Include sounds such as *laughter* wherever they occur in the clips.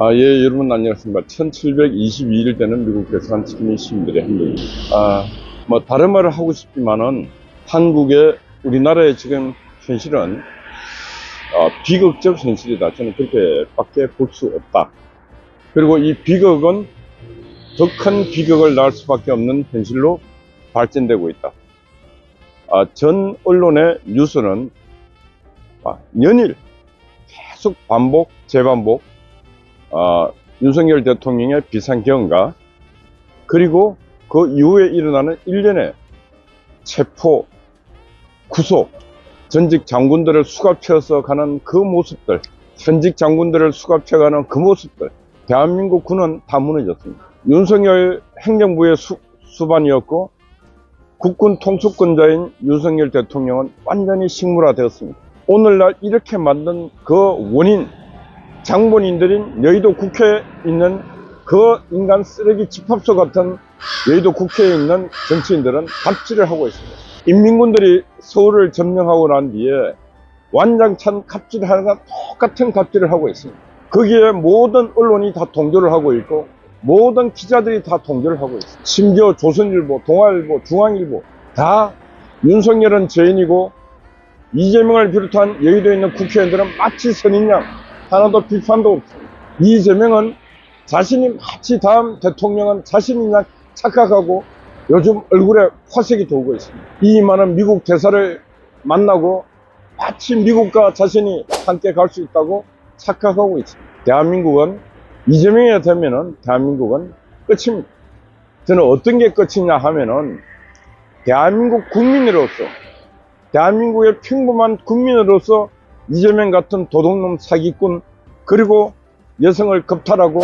아, 예, 여러분 안녕하십니까. 1722일 되는 미국 대사관 측민 시민들의 행동입니다. 아, 뭐, 다른 말을 하고 싶지만은, 한국의, 우리나라의 지금 현실은, 어, 비극적 현실이다. 저는 그렇게 밖에 볼 수 없다. 그리고 이 비극은 더 큰 비극을 낳을 수밖에 없는 현실로 발전되고 있다. 아, 전 언론의 뉴스는, 아, 연일 계속 반복, 재반복, 어, 윤석열 대통령의 비상경과 그리고 그 이후에 일어나는 일련의 체포, 구속, 전직 장군들을 수갑채워서 가는 그 모습들, 현직 장군들을 수갑채가는 그 모습들, 대한민국 군은 다 무너졌습니다. 윤석열 행정부의 수, 수반이었고 국군 통수권자인 윤석열 대통령은 완전히 식물화되었습니다. 오늘날 이렇게 만든 그 원인, 장본인들인 여의도 국회에 있는 그 인간 쓰레기 집합소 같은 여의도 국회에 있는 정치인들은 갑질을 하고 있습니다. 인민군들이 서울을 점령하고 난 뒤에 완장찬 갑질하는 것 똑같은 갑질을 하고 있습니다. 거기에 모든 언론이 다 동조를 하고 있고 모든 기자들이 다 동조를 하고 있습니다. 심지어 조선일보, 동아일보, 중앙일보 다 윤석열은 죄인이고 이재명을 비롯한 여의도에 있는 국회의원들은 마치 선인양 하나도 비판도 없습니다. 이재명은 자신이 마치 다음 대통령은 자신이냐 착각하고 요즘 얼굴에 화색이 돌고 있습니다. 이 많은 미국 대사를 만나고 마치 미국과 자신이 함께 갈 수 있다고 착각하고 있습니다. 대한민국은 이재명이 되면은 대한민국은 끝입니다. 저는 어떤 게 끝이냐 하면은 대한민국 국민으로서 대한민국의 평범한 국민으로서 이재명 같은 도둑놈 사기꾼 그리고 여성을 겁탈하고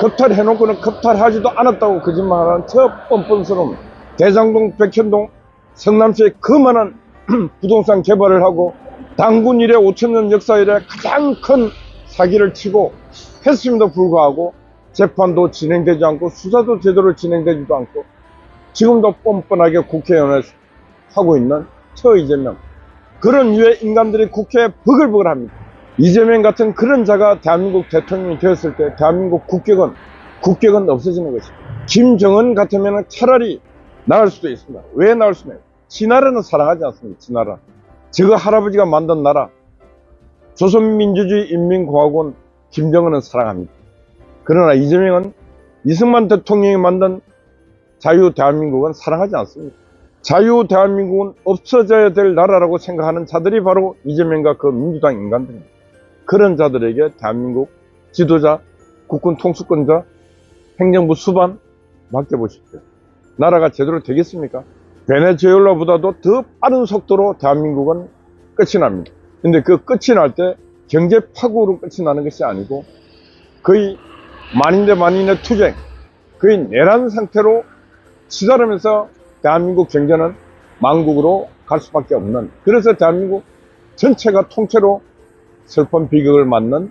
겁탈해놓고는 겁탈하지도 않았다고 거짓말하는 저 뻔뻔스러운 대장동, 백현동, 성남시에 그만한 *clears throat* 부동산 개발을 하고 당군 이래 5천년 역사 이래 가장 큰 사기를 치고 했음에도 불구하고 재판도 진행되지 않고 수사도 제대로 진행되지도 않고 지금도 뻔뻔하게 국회의원을 하고 있는 저 이재명 그런 유의 인간들이 국회에 버글버글 합니다. 이재명 같은 그런 자가 대한민국 대통령이 되었을 때 대한민국 국격은 국격은 없어지는 것입니다. 김정은 같으면 차라리 나을 수도 있습니다. 왜 나을 수는 있어요? 지나라는 사랑하지 않습니다. 지나라. 저거 할아버지가 만든 나라 조선민주주의 인민공화국은 김정은은 사랑합니다. 그러나 이재명은 이승만 대통령이 만든 자유 대한민국은 사랑하지 않습니다. 자유 대한민국은 없어져야 될 나라라고 생각하는 자들이 바로 이재명과 그 민주당 인간들입니다. 그런 자들에게 대한민국 지도자, 국군 통수권자, 행정부 수반 맡겨보십시오. 나라가 제대로 되겠습니까? 베네수엘라보다도 더 빠른 속도로 대한민국은 끝이 납니다. 근데 그 끝이 날 때 경제 파국으로 끝이 나는 것이 아니고 거의 만인 대 만인의 투쟁, 거의 내란 상태로 치달으면서 대한민국 경제는 망국으로 갈 수밖에 없는 그래서 대한민국 전체가 통째로 슬픈 비극을 맞는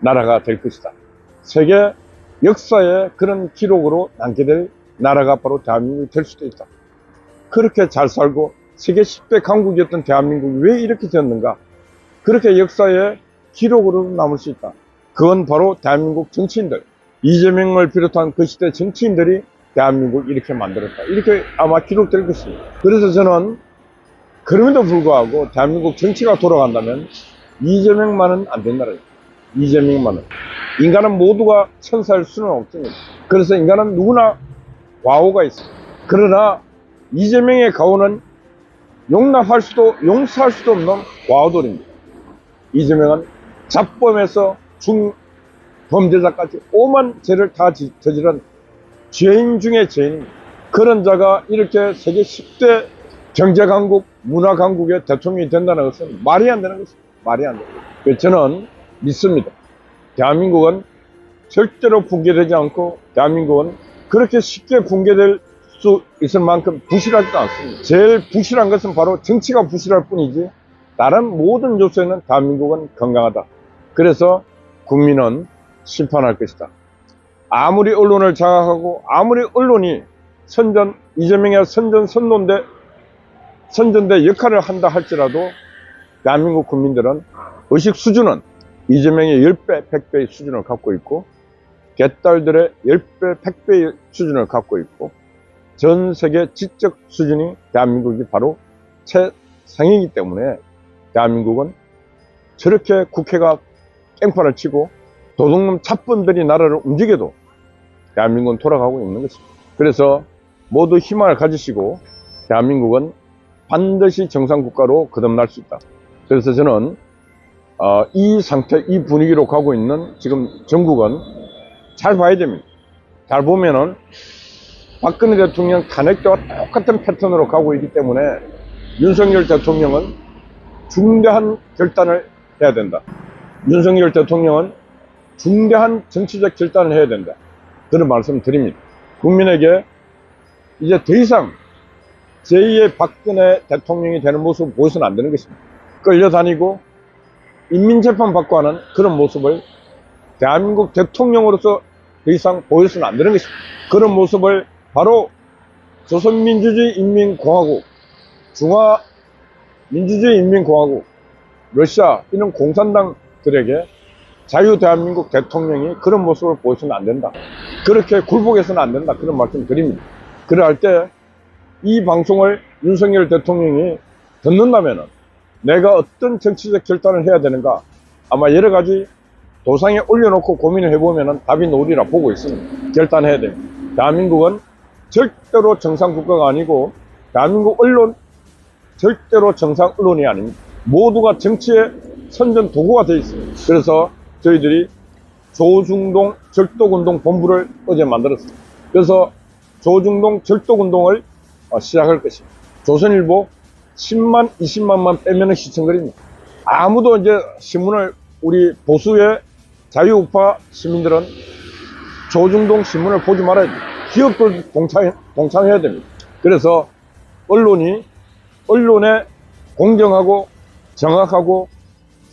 나라가 될 것이다. 세계 역사에 그런 기록으로 남게 될 나라가 바로 대한민국이 될 수도 있다. 그렇게 잘 살고 세계 10대 강국이었던 대한민국이 왜 이렇게 되었는가? 그렇게 역사에 기록으로 남을 수 있다. 그건 바로 대한민국 정치인들, 이재명을 비롯한 그 시대 정치인들이 대한민국 이렇게 만들었다. 이렇게 아마 기록될 것입니다. 그래서 저는 그럼에도 불구하고 대한민국 정치가 돌아간다면 이재명만은 안 된다는 거예요. 이재명만은. 인간은 모두가 천사일 수는 없습니다. 그래서 인간은 누구나 과오가 있습니다. 그러나 이재명의 과오는 용납할 수도 용서할 수도 없는 과오들입니다. 이재명은 잡범에서 중범죄자까지 오만 죄를 다 지- 저지른 죄인 중에 죄인입니다. 그런 자가 이렇게 세계 10대 경제강국, 문화강국의 대통령이 된다는 것은 말이 안 되는 것입니다. 말이 안 됩니다. 그래서 저는 믿습니다. 대한민국은 절대로 붕괴되지 않고 대한민국은 그렇게 쉽게 붕괴될 수 있을 만큼 부실하지도 않습니다. 제일 부실한 것은 바로 정치가 부실할 뿐이지 다른 모든 요소에는 대한민국은 건강하다. 그래서 국민은 심판할 것이다. 아무리 언론을 장악하고 아무리 언론이 선전 이재명의 선전 선론대 선전대 역할을 한다 할지라도 대한민국 국민들은 의식 수준은 이재명의 10배, 100배의 수준을 갖고 있고, 개딸들의 10배, 100배의 수준을 갖고 있고, 전 세계 지적 수준이 대한민국이 바로 최상이기 때문에 대한민국은 저렇게 국회가 깽판을 치고 도둑놈 차분들이 나라를 움직여도 대한민국은 돌아가고 있는 것입니다. 그래서 모두 희망을 가지시고 대한민국은 반드시 정상국가로 거듭날 수 있다. 그래서 저는 어, 이 상태, 이 분위기로 가고 있는 지금 전국은 잘 봐야 됩니다. 잘 보면은 박근혜 대통령 탄핵 때와 똑같은 패턴으로 가고 있기 때문에 윤석열 대통령은 중대한 결단을 해야 된다. 윤석열 대통령은 중대한 정치적 결단을 해야 된다. 그런 말씀 드립니다. 국민에게 이제 더 이상 제2의 박근혜 대통령이 되는 모습을 보여서는 안 되는 것입니다. 끌려다니고 인민재판 받고 하는 그런 모습을 대한민국 대통령으로서 더 이상 보여서는 안 되는 것입니다. 그런 모습을 바로 조선민주주의 인민공화국, 중화민주주의 인민공화국, 러시아 이런 공산당들에게 자유 대한민국 대통령이 그런 모습을 보여서는 안 된다. 그렇게 굴복해서는 안 된다. 그런 말씀 드립니다. 그럴 때이 방송을 윤석열 대통령이 듣는다면은 내가 어떤 정치적 결단을 해야 되는가 아마 여러 가지 도상에 올려놓고 고민을 해보면은 답이 나오리라 보고 있습니다. 결단해야 됩니다. 대한민국은 절대로 정상 국가가 아니고 대한민국 언론 절대로 정상 언론이 아닙니다. 모두가 정치의 선전 도구가 되어 있습니다. 그래서 저희들이 조중동 절독운동 본부를 어제 만들었습니다. 그래서 조중동 절독운동을 어, 시작할 것입니다. 조선일보 10만, 20만만 빼면 시청거립니다. 아무도 이제 신문을 우리 보수의 자유우파 시민들은 조중동 신문을 보지 말아야 됩니다. 기업들 동창, 동창해야 됩니다. 그래서 언론이 언론에 공정하고 정확하고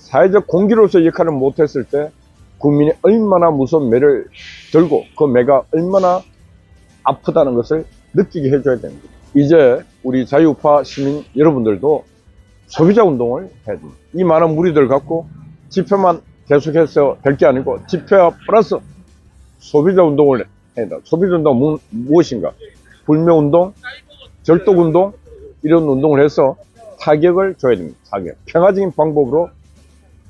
사회적 공기로서 역할을 못했을 때 국민이 얼마나 무서운 매를 들고 그 매가 얼마나 아프다는 것을 느끼게 해줘야 됩니다. 이제 우리 자유우파 시민 여러분들도 소비자 운동을 해야 됩니다. 이 많은 무리들 갖고 집회만 계속해서 될 게 아니고 집회와 플러스 소비자 운동을 해야 된다. 소비자 운동 은 무엇인가? 불매 운동, 절독운동 이런 운동을 해서 타격을 줘야 됩니다. 타격. 평화적인 방법으로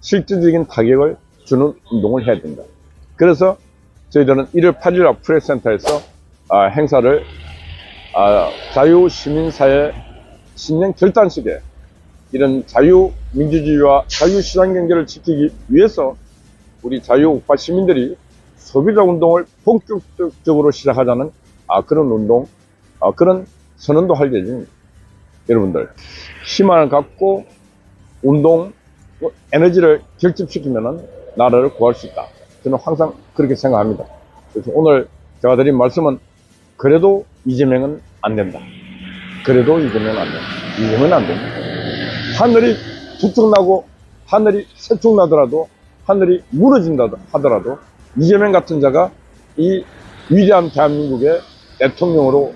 실질적인 타격을 주는 운동을 해야 된다. 그래서 저희들은 1월 8일 프레스센터에서 아, 행사를 아, 자유시민사회 신년 결단식에 이런 자유민주주의와 자유시장경제를 지키기 위해서 우리 자유우파 시민들이 소비자 운동을 본격적으로 시작하자는 아, 그런 운동, 아, 그런 선언도 할 예정입니다. 여러분들, 희망을 갖고 운동, 뭐 에너지를 결집시키면 나라를 구할 수 있다. 저는 항상 그렇게 생각합니다. 그래서 오늘 제가 드린 말씀은 그래도 이재명은 안 된다. 그래도 이재명은 안 된다. 이재명은 안 된다. 하늘이 두쪽 나고 하늘이 세쪽 나더라도 하늘이 무너진다 하더라도 이재명 같은 자가 이 위대한 대한민국의 대통령으로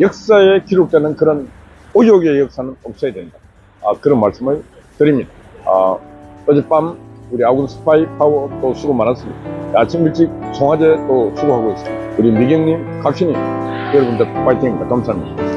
역사에 기록되는 그런 오욕의 역사는 없어야 된다. 아, 그런 말씀을 드립니다. 아, 어젯밤 우리 아군 스파이 파워 또 수고 많았습니다. 아침 일찍 송화제 또 수고하고 있습니다. 우리 미경님, 각신님, 여러분들 파이팅입니다. 감사합니다.